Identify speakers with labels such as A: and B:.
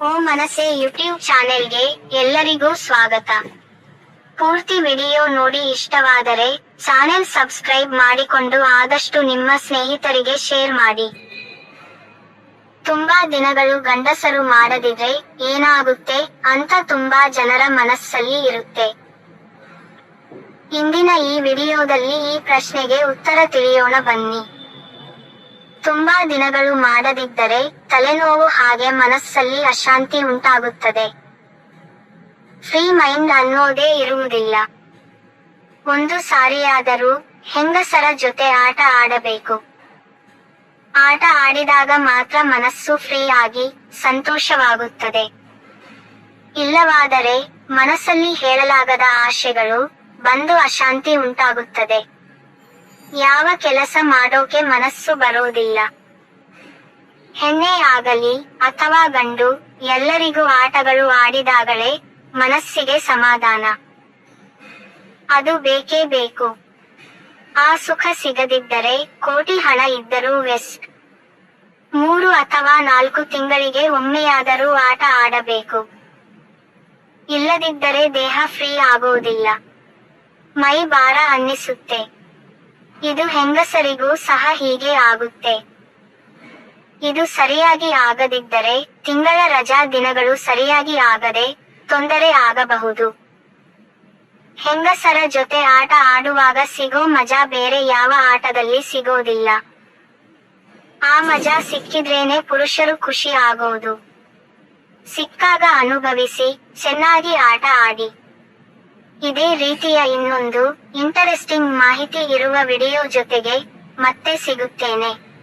A: ಓ ಮನಸೆ YouTube ಚಾನೆಲ್ಗೆ ಎಲ್ಲರಿಗೂ ಸ್ವಾಗತ. ಪೂರ್ತಿ ವಿಡಿಯೋ ನೋಡಿ ಇಷ್ಟವಾದರೆ ಚಾನೆಲ್ ಸಬ್ಸ್ಕ್ರೈಬ್ ಮಾಡಿಕೊಂಡು ಆದಷ್ಟು ನಿಮ್ಮ ಸ್ನೇಹಿತರಿಗೆ ಶೇರ್ ಮಾಡಿ. ತುಂಬಾ ದಿನಗಳು ಗಂಡಸರು ಮಾಡದಿದ್ರೆ ಏನಾಗುತ್ತೆ ಅಂತ ತುಂಬಾ ಜನರ ಮನಸ್ಸಲ್ಲಿ ಇರುತ್ತೆ. ಇಂದಿನ ಈ ವಿಡಿಯೋದಲ್ಲಿ ಈ ಪ್ರಶ್ನೆಗೆ ಉತ್ತರ ತಿಳಿಯೋಣ ಬನ್ನಿ. ತುಂಬಾ ದಿನಗಳು ಮಾಡದಿದ್ದರೆ ತಲೆನೋವು ಹಾಗೆ ಮನಸ್ಸಲ್ಲಿ ಅಶಾಂತಿ ಉಂಟಾಗುತ್ತದೆ. ಫ್ರೀ ಮೈಂಡ್ ಅನ್ನೋದೇ ಇರುವುದಿಲ್ಲ. ಒಂದು ಸಾರಿಯಾದರೂ ಹೆಂಗಸರ ಜೊತೆ ಆಟ ಆಡಬೇಕು. ಆಟ ಆಡಿದಾಗ ಮಾತ್ರ ಮನಸ್ಸು ಫ್ರೀ ಆಗಿ ಸಂತೋಷವಾಗುತ್ತದೆ. ಇಲ್ಲವಾದರೆ ಮನಸ್ಸಲ್ಲಿ ಹೇಳಲಾಗದ ಆಶೆಗಳು ಬಂದು ಅಶಾಂತಿ ಉಂಟಾಗುತ್ತದೆ. ಯಾವ ಕೆಲಸ ಮಾಡೋಕೆ ಮನಸ್ಸು ಬರೋದಿಲ್ಲ ಹೆಣ್ಣೆ ಆಗಲಿ ಅಥವಾ ಗಂಡು, ಎಲ್ಲರಿಗೂ ಆಟಗಳು ಆಡಿದಾಗಲೇ ಮನಸ್ಸಿಗೆ ಸಮಾಧಾನ. ಅದು ಬೇಕೇ ಬೇಕು. ಆ ಸುಖ ಸಿಗದಿದ್ದರೆ ಕೋಟಿ ಹಣ ಇದ್ದರೂ ವೆಸ್ಟ್. ಮೂರು ಅಥವಾ ನಾಲ್ಕು ತಿಂಗಳಿಗೆ ಒಮ್ಮೆಯಾದರೂ ಆಟ ಆಡಬೇಕು. ಇಲ್ಲದಿದ್ದರೆ ದೇಹ ಫ್ರೀ ಆಗುವುದಿಲ್ಲ. ಮೈ ಭಾರ ಅನ್ನಿಸುತ್ತೆ. ಇದು ಹೆಂಗಸರಿಗೂ ಸಹ ಹೀಗೆ ಆಗುತ್ತೆ. ಇದು ಸರಿಯಾಗಿ ಆಗದಿದ್ದರೆ ತಿಂಗಳ ರಜಾ ದಿನಗಳು ಸರಿಯಾಗಿ ಆಗದೆ ತೊಂದರೆ ಆಗಬಹುದು. ಹೆಂಗಸರ ಜೊತೆ ಆಟ ಆಡುವಾಗ ಸಿಗೋ ಮಜಾ ಬೇರೆ ಯಾವ ಆಟದಲ್ಲಿ ಸಿಗೋದಿಲ್ಲ. ಆ ಮಜಾ ಸಿಕ್ಕಿದ್ರೇನೆ ಪುರುಷರು ಖುಷಿ ಆಗೋದು. ಸಿಕ್ಕಾಗ ಅನುಭವಿಸಿ, ಚೆನ್ನಾಗಿ ಆಟ ಆಡಿ. ಇದೇ ರೀತಿಯ ಇನ್ನೊಂದು ಇಂಟರೆಸ್ಟಿಂಗ್ ಮಾಹಿತಿ ಇರುವ ವಿಡಿಯೋ ಜೊತೆಗೆ ಮತ್ತೆ ಸಿಗುತ್ತೇನೆ.